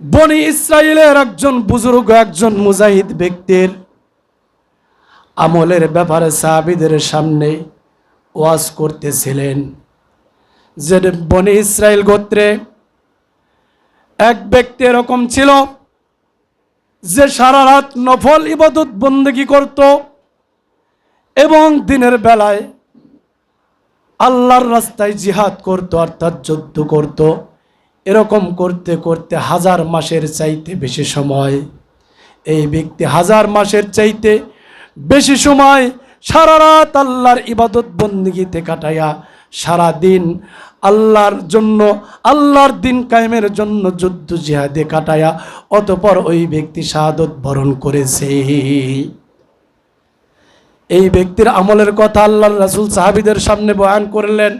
বনি ইসরায়েলের একজন বুজুর্গ, একজন মুজাহিদ ব্যক্তির আমলের ব্যাপারে সাহাবিদের সামনে ওয়াজ করতেছিলেন, যে বনি ইসরায়েল গোত্রে এক ব্যক্তি এরকম ছিল, যে সারা রাত নফল ইবাদত বন্দেগি করত এবং দিনের বেলায় আল্লাহর রাস্তায় জিহাদ করত অর্থাৎ যুদ্ধ করত। এরকম করতে করতে হাজার মাসের চাইতে বেশি সময়। এই ব্যক্তি হাজার মাসের চাইতে বেশি সময় সারা রাত আল্লাহর ইবাদত বন্দিগিতে কাটাইয়া সারা দিন আল্লাহর জন্য, আল্লাহর দিন কায়েমের জন্য যুদ্ধ জিহাদে কাটায়া অতপর ওই ব্যক্তি শাহাদত বরণ করেছে। এই ব্যক্তির আমলের কথা আল্লাহর রাসুল সাহাবিদের সামনে বয়ান করলেন।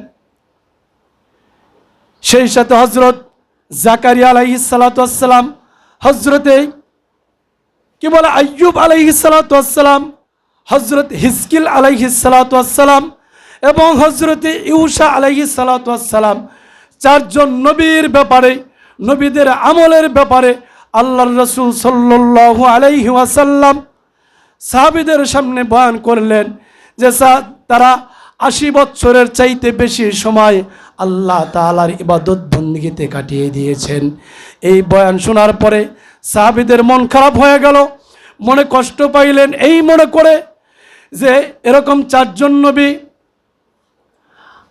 সেই সাথে হজরত জাকারিয়া আলাইহি সালাতাম হজরতে কি বলে আയ്যুব আলাইহি সালাতাম হজরত হিসকিল আলাইহি সালাতাম এবং হজরতে ইউসা আলাইহি সালাতাম চারজন নবীর ব্যাপারে, নবীদের আমলের ব্যাপারে আল্লাহর রসুল সাল্লাল্লাহু আলাইহি ওয়াসাল্লাম সাহাবিদের সামনে বয়ান করলেন যে তারা আশি বছরের চাইতে বেশি সময় আল্লাহ তালার ইবাদত বন্দিগিতে কাটিয়ে দিয়েছেন। এই বয়ান শোনার পরে সাহাবিদের মন খারাপ হয়ে গেল। মনে কষ্ট পাইলেন, এই মনে করে যে এরকম চারজন নবী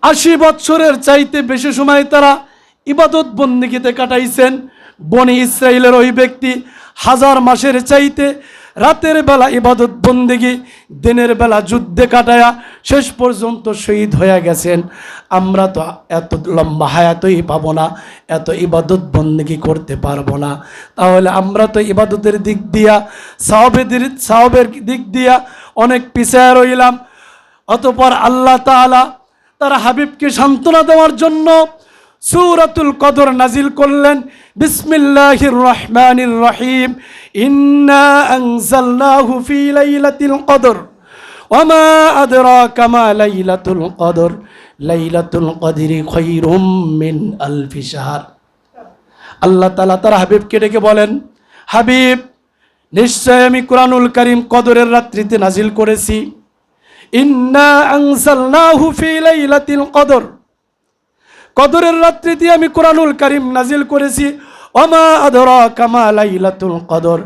আশি বছরের চাইতে বেশি সময় তারা ইবাদত বন্দিগিতে কাটাইছেন। বনি ইসরায়েলের ওই ব্যক্তি হাজার মাসের চাইতে রাতের বেলা ইবাদত বন্দিগি, দিনের বেলা যুদ্ধে কাটায়া শেষ পর্যন্ত শহীদ হয়ে গেছেন। আমরা তো এত লম্বা হায়াতই পাবো না, এত ইবাদত বন্দিগি করতে পারব না। তাহলে আমরা তো ইবাদতের দিক দিয়া, সাহবেদের সাহবের দিক দিয়া অনেক পিছায় রইলাম। অতপর আল্লাহ তাআলা তার হাবিবকে সান্ত্বনা দেওয়ার জন্য সূরাতুল কদর নাজিল করলেন। বিসমিল্লাহির রহমানির রহিম। ইন্না আনজালনাহু ফি লাইলাতিল কদর। ওমা আদরাকা মা লাইলাতুল কদর। লাইলাতুল কদরি খায়রুম মিন আলফি আল্লাহ তাআলা তার হাবিবকে ডেকে বলেন, হাবিব, নিশ্চয় আমি কোরআনুল করিম কদরের রাত্রিতে নাজিল করেছি। ইন্না আনসালনাহু ফি লাইলাতিল কদর। কদরের রাত্রিতে আমি কোরআনুল করিম নাজিল করেছি। অমা আদরা কামা লাইলাতুল কদর।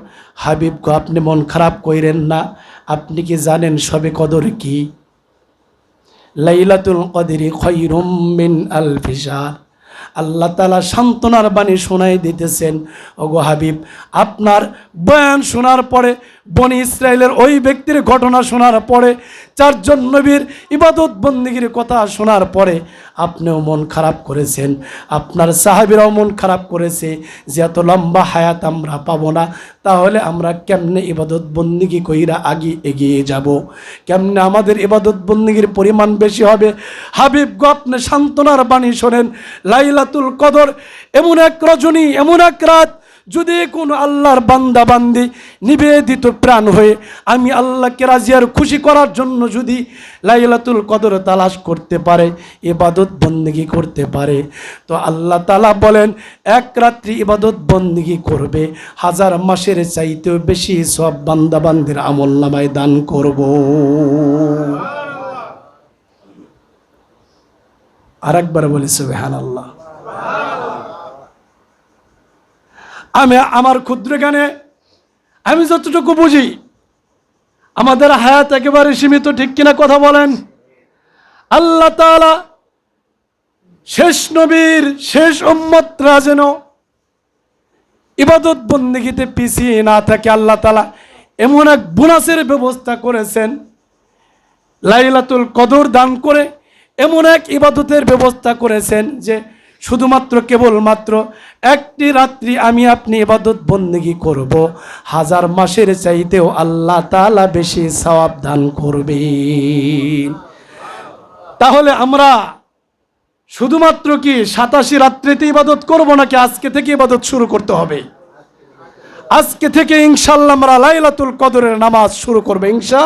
গো, আপনি মন খারাপ কইরেন না। আপনি কি জানেন সবে কদর কি? লাইলাতুল কদরি খৈরুম মিন আলফি শাহর আল্লাহ তালা সান্ত্বনার বাণী শোনাই দিতেছেন। ওগো হাবিব, আপনার বয়ান শোনার পরে, বনি ইসরায়েলের ওই ব্যক্তির ঘটনা শোনার পরে চারজন নবীর ইবাদত বন্দিগির কথা শোনার পরে আপনিও মন খারাপ করেছেন। আপনার সাহাবিরাও মন খারাপ করেছে যে এত লম্বা হায়াত আমরা পাবো না, তাহলে আমরা কেমনে ইবাদত বন্দিগি কইরা আগে এগিয়ে যাব? কেমনে আমাদের ইবাদত বন্দিগির পরিমাণ বেশি হবে? হাবিব গো, আপনি সান্ত্বনার বাণী শোনেন। লাইলাতুল কদর, এমন এক রজনী, এমন এক রাত যদি কোনো আল্লাহর বান্দা বান্দি নিবেদিত প্রাণ হয়ে আমি আল্লাহকে রাজিয়ার খুশি করার জন্য যদি লাইলাতুল কদর তালাশ করতে পারে, ইবাদত বন্দিগি করতে পারে, তো আল্লাহ তালা বলেন, এক রাত্রি ইবাদত বন্দিগি করবে, হাজার মাসের চাইতেও বেশি সব বান্দা বান্দির আমল নামায় দান করব। আর একবার বলি সুবহান আল্লাহ আমি আমার ক্ষুদ্র জ্ঞানে আমি যতটুকু বুঝি, আমাদের হায়াত একেবারে সীমিত, ঠিক কিনা কথা বলেন? আল্লাহ তাআলা শেষ নবীর শেষ উম্মতরা যেন ইবাদত বন্দিগিতে পিছিয়ে না থাকে। আল্লাহ তালা এমন এক বোনাসের ব্যবস্থা করেছেন, লাইলাতুল কদর দান করে এমন এক ইবাদতের ব্যবস্থা করেছেন যে শুধুমাত্র কেবলমাত্র একটি রাত্রি আমি আপনি ইবাদত বন্দেগি করব। হাজার মাসের চাইতেও আল্লাহ তাআলা বেশি সওয়াব দান করবেন। তাহলে আমরা শুধুমাত্র কি সাতাশি রাত্রিতে ইবাদত করব নাকি আজকে থেকে ইবাদত শুরু করতে হবে? আজকে থেকে ইনশাল্লাহ আমরা লাইলাতুল কদরের নামাজ শুরু করবে ইনশা।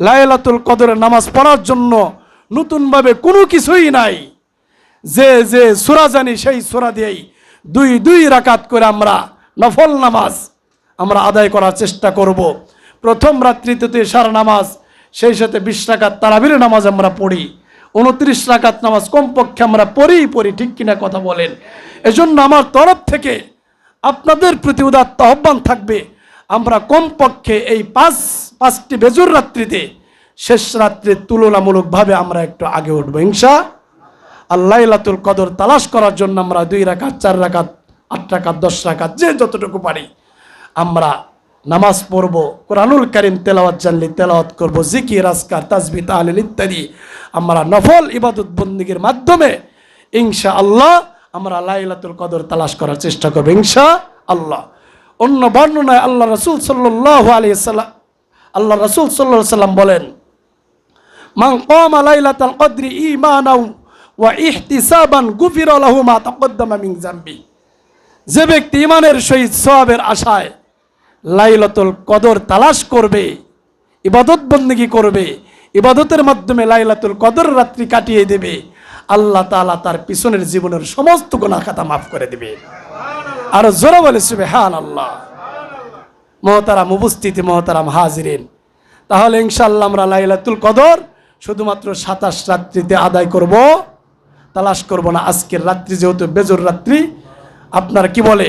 লাইলাতুল কদরের নামাজ পড়ার জন্য নতুনভাবে কোনো কিছুই নাই। যে যে সুরা জানি, সেই সুরা দিয়েই দুই দুই রাকাত করে আমরা নফল নামাজ আমরা আদায় করার চেষ্টা করব। প্রথম রাত্রিতে তো সারা নামাজ, সেই সাথে বিশ রাকাত তারাবির নামাজ আমরা পড়ি। উনত্রিশ রাকাত নামাজ কমপক্ষে আমরা পড়ি পড়ি, ঠিক কিনা কথা বলেন। এজন্য আমার তরফ থেকে আপনাদের প্রতি উদাত্ত আহ্বান থাকবে, আমরা কমপক্ষে এই পাঁচ, পাঁচটি বেজুর রাত্রিতে শেষ রাত্রির তুলনামূলকভাবে আমরা একটু আগে উঠবো। হিংসা আল্লাহ লাতুল কদর তালাশ করার জন্য আমরা দুই রাকাত, চার রাকাত, আট রাকাত, দশ রাকাত, যে যতটুকু পারি আমরা নামাজ পড়ব, কোরআনুল করিম তেলাওয়াত জানলে তেলাওয়াত করব, জিকির, আজকার তাজবি তাহলিল ইত্যাদি। আমরা নফল ইবাদত বন্দিগির মাধ্যমে ইনশা আল্লাহ আমরা লাইলাতুল কদর তালাশ করার চেষ্টা করব ইনশা আল্লাহ অন্য বর্ণনায় আল্লাহ রসুল সাল্লাহ আলী সাল্লাম আল্লাহ রসুল সাল্লাহ সাল্লাম বলেন, মান কামা লাইলাতাল কদরি ঈমানাও ওয়া ইহতিসাবান গুফির লাহু মা তাকদ্দামা মিন জামবি। যে ব্যক্তি ইমানের সহিত সওয়াবের আশায় লাইলাতুল কদর তালাশ করবে, ইবাদত বন্দেগী করবে, ইবাদতের মাধ্যমে লাইলাতুল কদর রাত্রি কাটিয়ে দেবে, আল্লাহ তাআলা তার পিছনের জীবনের সমস্ত গুনাহ খাতা মাফ করে দেবে। আর জোরে বলে সুবহান আল্লাহ মহতারাম উপস্থিতি, মহতারাম হাজিরিন। তাহলে ইনশাল্লাহ আমরা লাইলাতুল কদর শুধুমাত্র সাতাশ রাত্রিতে আদায় করব। তালাশ করব না। আজকের রাত্রি যেহেতু বেজর রাত্রি আপনার কি বলে?